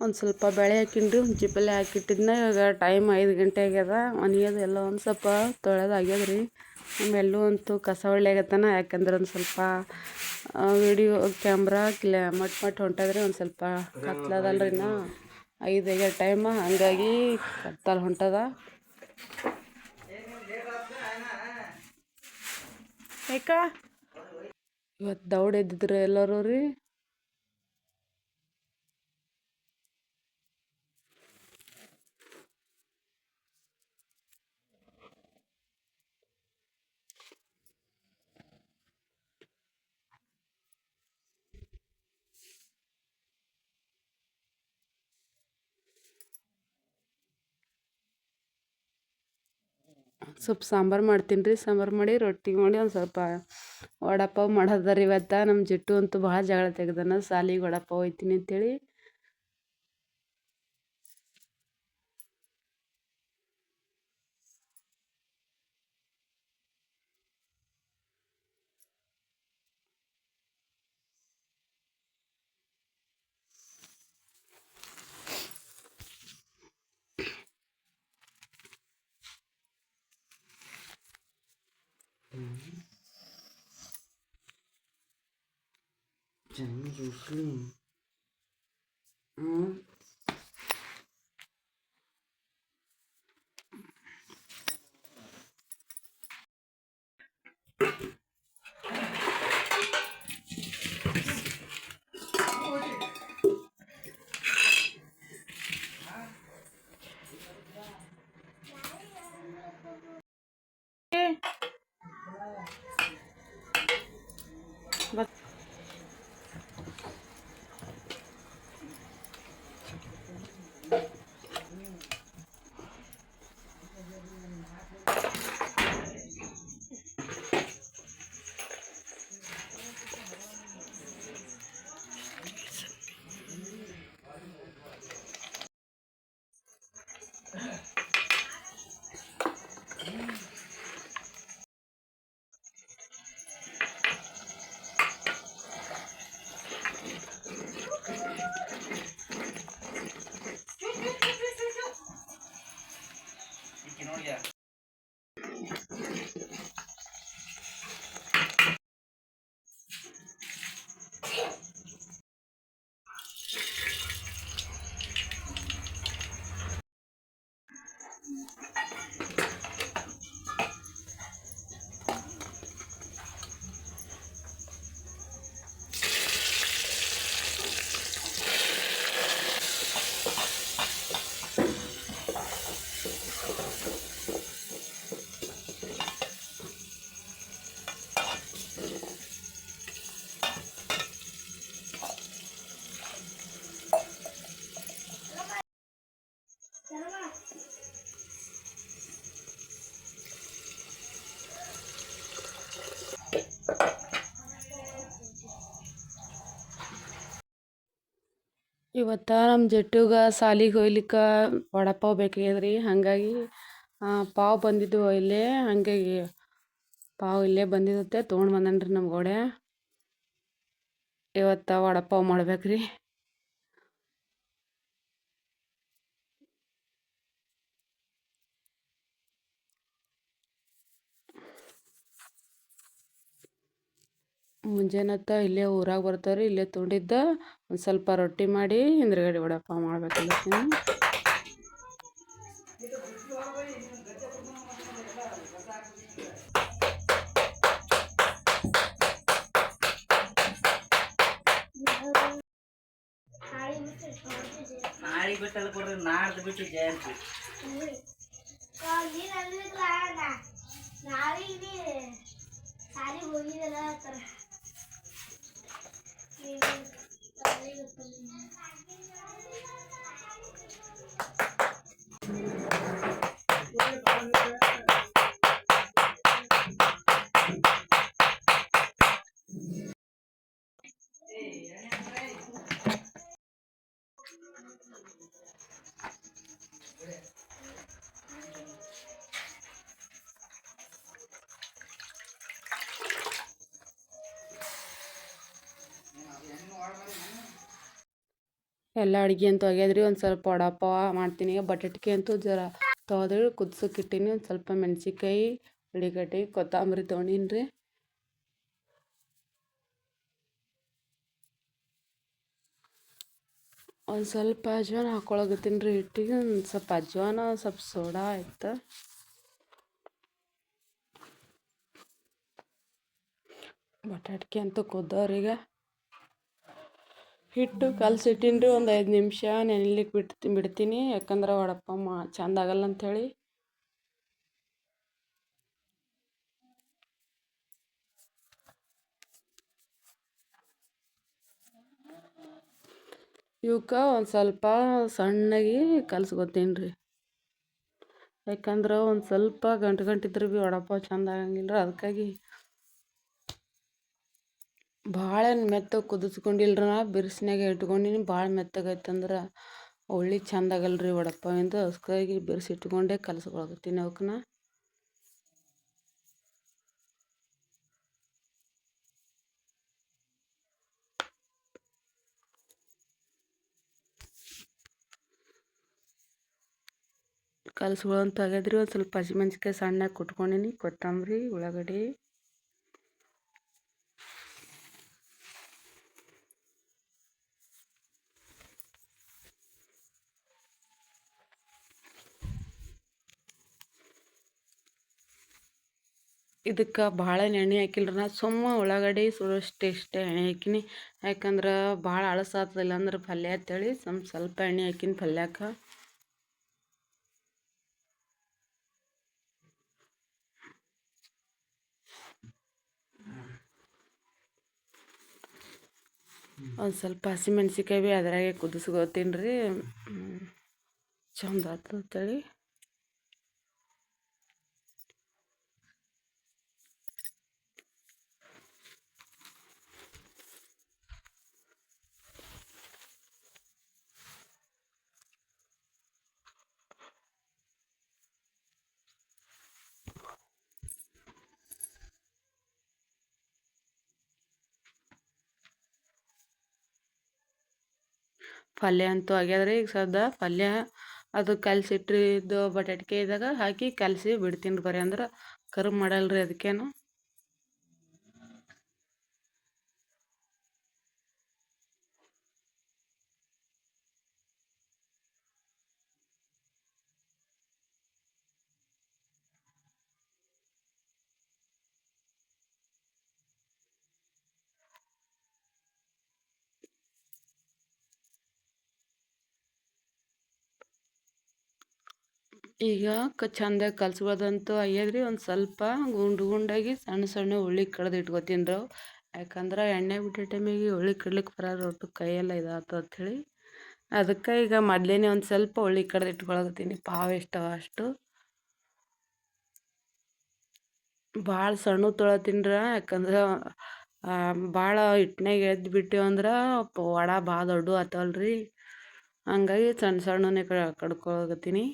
ಒಂದು ಸ್ವಲ್ಪ ಬೇಳೆ ಹಾಕಿನ್ರಿ ಹುಂಚಿ ಪಲ್ಯ ಹಾಕಿಟ್ಟಿದ್ನ. ಇವಾಗ ಟೈಮ್ ಐದು ಗಂಟೆ ಆಗ್ಯದ. ಮನೆಯದು ಎಲ್ಲ ಒಂದು ಸ್ವಲ್ಪ ತೊಳೆದು ಆಗ್ಯದ ರೀ ಆಮೇಲೂ ಅಂತೂ ಕಸ ಹೊಳ್ಯಾಗತ್ತಾನ ಯಾಕಂದ್ರೆ ಒಂದು ಸ್ವಲ್ಪ ವಿಡಿಯೋ ಕ್ಯಾಮ್ರಾ ಕ್ಲ ಮಟ್ ಮಟ್ ಹೊಂಟದ್ರಿ, ಒಂದು ಸ್ವಲ್ಪ ಕತ್ಲದಲ್ರಿ ನಾ ಐದು ಆಗ್ಯದ ಟೈಮ್ ಹಂಗಾಗಿ ಕತ್ತಲ್ ಹೊಂಟದ. ಏಕ? ಇವತ್ತು ದೌಡ್ ಎದ್ದಿದ್ರು ಎಲ್ಲರೂ ರೀ. ಸ್ವಲ್ಪ ಸಾಂಬಾರು ಮಾಡ್ತೀನಿ ರೀ, ಸಾಂಬಾರು ಮಾಡಿ ರೊಟ್ಟಿ ಮಾಡಿ ಒಂದು ಸ್ವಲ್ಪ ವಡಾಪಾವ್ ಮಾಡೋದ ರೀ ಇವತ್ತು. ನಮ್ಮ ಜಿಟ್ಟು ಅಂತೂ ಭಾಳ ಜಗಳ ತೆಗ್ದಾನ ಶಾಲಿಗೆ ವಡಾಪಾವ್ ಒಯ್ತೀನಿ And? ಇವತ್ತು ನಮ್ಮ ಜಟ್ಟುಗ ಸಾಲಿಗೆ ಒಯ್ಲಿಕ್ಕೆ ವಡಪಾವ್ ಬೇಕಾಗ್ಯದ ರೀ ಹಾಗಾಗಿ ಪಾವ್ ಬಂದಿದ್ದು ಇಲ್ಲೇ, ಹಾಗಾಗಿ ಪಾವ್ ಇಲ್ಲೇ ಬಂದಿದ್ದತ್ತೆ, ತೊಗೊಂಡು ಬಂದನ್ರಿ ನಮ್ಮ ಗೋಡೆ. ಇವತ್ತು ವಡಪಾವ್ ಮಾಡ್ಬೇಕು ರೀ ಮುಂಜಾನತ್ತ ಇಲ್ಲೇ ಊರಾಗ ಬರ್ತಾರೆ ಇಲ್ಲೇ ತೊಗೊಂಡಿದ್ದ ಒಂದು ಸ್ವಲ್ಪ ರೊಟ್ಟಿ ಮಾಡಿ ಹಿಂದ್ರಗಡೆ ವಡಪ್ಪ ಮಾಡ್ಬೇಕಲ್ಲತ್ತೀನಿ ನಾಳೆ ಬಿಟ್ಟಲ್ಲ ಕೊಡ್ರಿ ನಾಡ್ದು ಬಿಟ್ಟು ಜಯಂತಿ. ನಾಳೆ ಸಾಲಿಗೆ ಹೋಗಿದಲ್ಲ ಎಲ್ಲ ಅಡುಗೆ ಅಂತೂ ಆಗ್ಯದ್ರಿ. ಒಂದು ಸ್ವಲ್ಪ ವಡಾಪಾವ ಮಾಡ್ತೀನಿ. ಬಟಾಟಿಕೆ ಅಂತೂ ಜರ ತೊಳೆದು ಕುದ್ಸಕ್ಕೆ ಇಟ್ಟೀನಿ. ಒಂದು ಸ್ವಲ್ಪ ಮೆಣಸಿನ್ಕಾಯಿ, ಉಳ್ಳಿಗಡ್ಡೆ, ಕೊತ್ತಂಬರಿ ತೊಗೊಂಡಿನ್ರಿ. ಒಂದು ಸ್ವಲ್ಪ ಅಜ್ವಾನ ಹಾಕೊಳಗತ್ತೀನಿ ರೀ ಹಿಟ್ಟಿಗೆ. ಒಂದು ಸ್ವಲ್ಪ ಅಜ್ವಾನ, ಸ್ವಲ್ಪ ಸೋಡಾ ಆಯ್ತು. ಬಟಾಟಿಕೆ ಅಂತೂ ಕುದ್ದವ್ರೀಗ. ಹಿಟ್ಟು ಕಲಸಿಟ್ಟಿನಿ ರೀ ಒಂದು ಐದು ನಿಮಿಷ ನೆನಿಲಿಕ್ಕೆ ಬಿಡ್ತಿ ಬಿಡ್ತೀನಿ, ಯಾಕಂದ್ರೆ ವಡಪ್ಪ ಮಾ ಚಂದ ಆಗಲ್ಲ ಅಂಥೇಳಿ ಇವಕ್ಕೆ ಒಂದು ಸ್ವಲ್ಪ ಸಣ್ಣಗೆ ಕಲ್ಸ್ಕೊತೀನಿ ರೀ ಯಾಕಂದ್ರೆ ಒಂದು ಸ್ವಲ್ಪ ಗಂಟು ಗಂಟಿದ್ರೆ ಭೀ ವಡಪಾವ್ ಚಂದ ಆಗಂಗಿಲ್ಲ ಅದಕ್ಕಾಗಿ ಭಾಳ ಮೆತ್ತಗೆ ಕುದಿಸ್ಕೊಂಡಿಲ್ಲ ನಾ ಬಿರ್ಸಿನಾಗೆ ಇಟ್ಕೊಂಡಿನಿ, ಭಾಳ ಮೆತ್ತಗೈತಂದ್ರೆ ಉಳ್ಳಿ ಚಂದ ಆಗಲ್ಲ ರೀ ಎಂದು ಅಸ್ಕಾಗಿ ಬಿರ್ಸಿ ಇಟ್ಕೊಂಡೆ ಕಲಸ್ಕೊಳಕತ್ತೀನಿ ಅವಕ್ಕನ್ನ ಕಲಸ್ಕೊಳ್ಳೋಂತ ಆಗ್ಯದ್ರಿ ಒಂದು ಸ್ವಲ್ಪ ಹಸಿಮೆಣ್ಸಿಕಾಯಿ ಸಣ್ಣಗೆ ಕುಟ್ಕೊಂಡಿನಿ, ಕೊತ್ತಂಬರಿ, ಉಳ್ಳಾಗಡ್ಡಿ. ಇದಕ್ಕೆ ಭಾಳ ಎಣ್ಣೆ ಹಾಕಿಲ್ರಿ. ನಾ ಸುಮ್ಮ ಉಳ್ಳಾಗಡ್ಡಿ ಸುಡೋಷ್ಟು ಇಷ್ಟೇ ಎಣ್ಣೆ ಹಾಕಿನಿ. ಯಾಕಂದ್ರೆ ಭಾಳ ಅಳಸಾತದಿಲ್ಲ ಅಂದ್ರೆ ಪಲ್ಯ ಅಂತೇಳಿ ಸ್ವಲ್ಪ ಸ್ವಲ್ಪ ಎಣ್ಣೆ ಹಾಕಿನಿ ಪಲ್ಯಕ್ಕೆ ಒಂದು ಸ್ವಲ್ಪ ಹಸಿಮೆಣ್ಸಿಕಾಯಿ ಭೀ ಅದ್ರಾಗೆ ಕುದಿಸ್ಕೋತೀನಿ ರೀ ಚಂದ ಆತು ಅಂತೇಳಿ ಪಲ್ಯ ಅಂತೂ ಆಗ್ಯದ್ರಿ, ಈಗ ಸದ್ಯ ಪಲ್ಯ ಅದು ಕಲಸಿಟ್ಟಿದ್ದು ಇದ್ದಾಗ ಹಾಕಿ ಕಲಸಿ ಬಿಡ್ತೀನಿ ರೀ ಬರೀ ಅಂದ್ರೆ ಕರುಮ್ ಮಾಡಲ್ಲ ರೀ ಅದಕ್ಕೇನು. ಈಗ ಕ ಚಂದಾಗಿ ಕಲ್ಸ್ಬೋದಂತೂ ಅಯ್ಯದ್ರಿ ಒಂದು ಸ್ವಲ್ಪ ಗುಂಡು ಗುಂಡಾಗಿ ಸಣ್ಣ ಸಣ್ಣ ಉಳ್ಳಿ ಕಡ್ದು ಇಟ್ಕೊತೀನಿ ರೀ. ಯಾಕಂದ್ರೆ ಎಣ್ಣೆ ಬಿಟ್ಟೋ ಟೈಮಿಗೆ ಉಳ್ಳಿ ಕಡ್ಲಿಕ್ಕೆ ಬರೋಲ್ಲ ರೊಟ್ಟು ಕೈಯೆಲ್ಲ ಇದಾಗ್ತದೆ ಅಂಥೇಳಿ ಅದಕ್ಕೆ ಈಗ ಮೊದಲೇನೆ ಒಂದು ಸ್ವಲ್ಪ ಉಳ್ಳಿ ಕಡ್ದು ಇಟ್ಕೊಳಕತ್ತೀನಿ, ಪಾವು ಇಷ್ಟವ ಅಷ್ಟು. ಭಾಳ ಸಣ್ಣ ತೊಳತೀನ್ರ ಯಾಕಂದ್ರೆ ಭಾಳ ಹಿಟ್ನಾಗ ಎದ್ದು ಬಿಟ್ಟಿವಿ ಅಂದ್ರೆ ವಡ ಭಾಳ ದೊಡ್ಡ ಆತವಲ್ಲ ರೀ ಹಂಗಾಗಿ ಸಣ್ಣ ಸಣ್ಣನೇ ಕಡ್ಕೊಳಕತ್ತೀನಿ.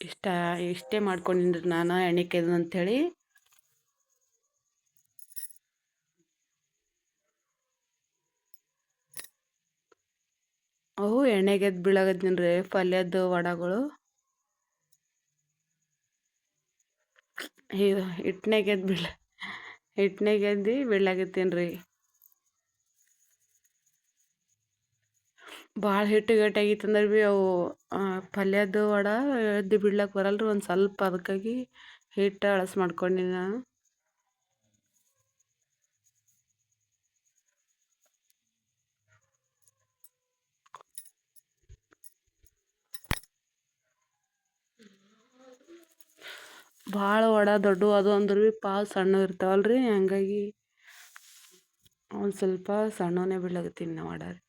ಇಷ್ಟ, ಇಷ್ಟೇ ಮಾಡ್ಕೊಂಡಿನ್ರಿ ನಾನು ಎಣ್ಣೆ ಅಂತ ಅಂಥೇಳಿ. ಅವು ಎಣ್ಣೆಗೆ ಎದ್ದು ಬೀಳಾಕತ್ತೀನಿ ರೀ ಪಲ್ಯದ ವಡಗಳು. ಹಿಟ್ನಾಗ ಎದ್ದು ಬೀಳ ಹಿಟ್ನಾಗ ಬೀಳಾಗತ್ತೀನಿ ರೀ ಭಾಳ ಹಿಟ್ಟು ಗಟ್ಟಿಯಾಗಿತ್ತಂದ್ರೆ ಭೀ ಅವು ಪಲ್ಯದ ವಡೆ ಎದ್ದು ಬಿಡ್ಲಕ್ಕೆ ಬರಲ್ಲ ಒಂದು ಸ್ವಲ್ಪ ಅದಕ್ಕಾಗಿ ಹಿಟ್ಟು ಅಳಸ್ ಮಾಡ್ಕೊಂಡಿ ನಾನು. ಭಾಳ ವಡ ದೊಡ್ಡವು ಅದು ಅಂದ್ರೆ ಭೀ ಪಾವು ಸಣ್ಣ ಇರ್ತಾವಲ್ಲ ರೀ ಹಂಗಾಗಿ ಒಂದು ಸ್ವಲ್ಪ ಸಣ್ಣವೇ ಬೀಳಾಕತ್ತೀನಿ ನಾ ವಡ ರೀ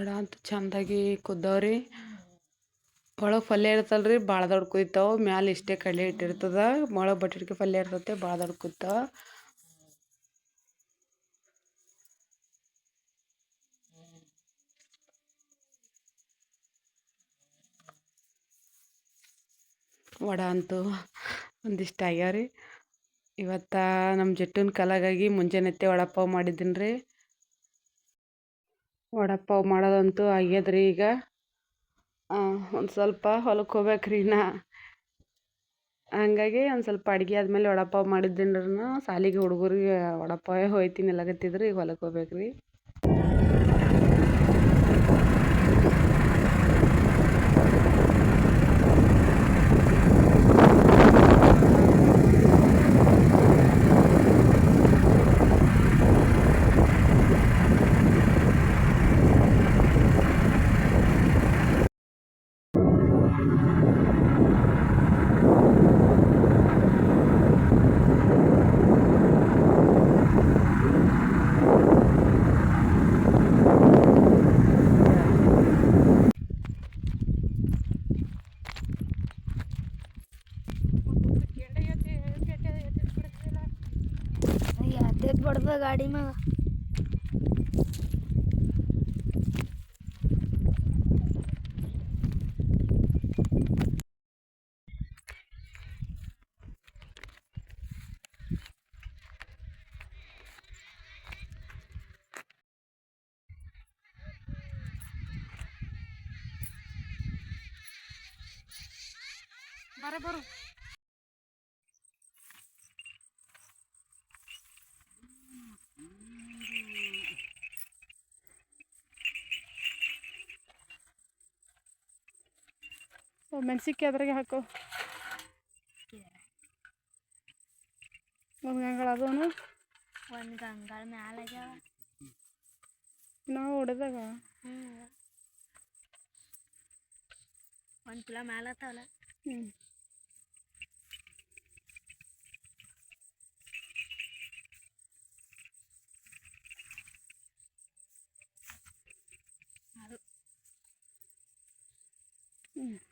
ವಡ ಅಂತ ಚಂದಾಗಿ ಕುದ್ದವ್ರಿ. ಒಳಗೆ ಪಲ್ಯ ಇರ್ತಲ್ಲ ರೀ ಭಾಳ ದೊಡ್ಡ ಕುಯ್ತಾವೆ. ಮ್ಯಾಲೆ ಇಷ್ಟೇ ಕಡಲೆ ಇಟ್ಟಿರ್ತದ. ಒಳಗೆ ಬಟಾಟ್ಗೆ ಪಲ್ಯ ಇರ್ತೈತೆ ಭಾಳ ದೊಡ್ಡ ವಡ ಅಂತೂ ಒಂದಿಷ್ಟು ಆಗ್ಯಾವ ರೀ ಇವತ್ತು ನಮ್ಮ ಜಟ್ಟನ ಕಲಾಗಾಗಿ ಮುಂಜಾನೆತ್ತೆ ವಡಪಾವ್ ಮಾಡಿದ್ದೀನಿ ರೀ ವಡಪಾವ್ ಮಾಡೋದಂತೂ ಆಗ್ಯದ್ರಿ ಈಗ. ಒಂದು ಸ್ವಲ್ಪ ಹೊಲಕ್ಕೆ ಹೋಗ್ಬೇಕ್ರಿ ನಾ. ಹಂಗಾಗಿ ಒಂದು ಸ್ವಲ್ಪ ಅಡುಗೆ ಆದಮೇಲೆ ವಡಪಾವ್ ಮಾಡಿದ್ದೀನಿ ರೀ ನಾ ಸಾಲಿಗೆ ಹುಡುಗರಿಗೆ ವಡಪಾವೇ ಹೋಯ್ತೀನಿ ಎಲ್ಲಗತ್ತಿದ್ರು ಈಗ ಹೊಲಕ್ಕೆ ಹೋಗ್ಬೇಕ್ರಿ. ಬರ ಮೆಣಸಿನ್ಕಾಯಿ ಅದ್ರಾಗೆ ಹಾಕು. ಒಂದು ಗಂಗಳ ಅದನು? ಒಂದು ಗಂಗಳ ಮ್ಯಾಲ ನಾವು ಹೊಡೆದಾಗ? ಒಂದು ಕಿಲೋ ಮ್ಯಾಲ ಹ್ಞೂ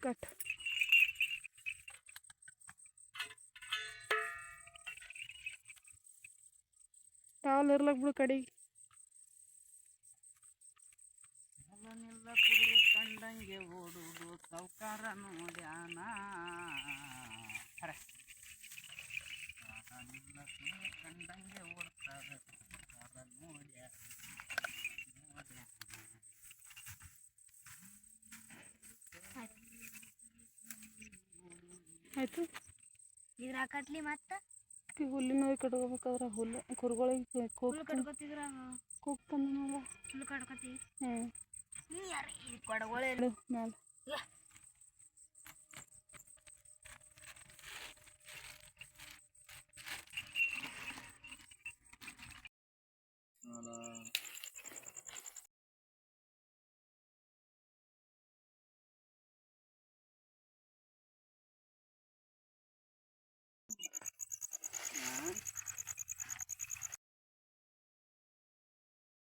ಕಟ್ ಟಾಲ್ ಇರ್ಲಕ್ ಬಿಡು ಕಡಿ. ಕಂಡಂಗೆ ಓಡುವುದು ಸೌಕಾರ ನೋಡ್ಯಾನ ಕಂಡಂಗೆ ಆಯಿತು. ಇದ್ರ ಹಾಕತ್ಲಿ ಮತ್ತೆ? ಈ ಹುಲ್ಲಿನ ಹೋಗಿ ಕಟ್ಕೋಬೇಕಾದ್ರೆ ಹುಲ್ಲು ಕುರುಗಳಿಗೆ ಹುಲ್ಲು ಕಟ್ಕೋತಿದ್ರ ಕಟ್ಕೊತಿದ್ರ? ಕೂಗ್ ಹುಲ್ಲು ಕಟ್ಕೊತಿ? ಹ್ಞೂ ನೀ ಯಾರು ಈ ಕೊಡಗೊಳೆ ಮ್ಯಾಲೆ.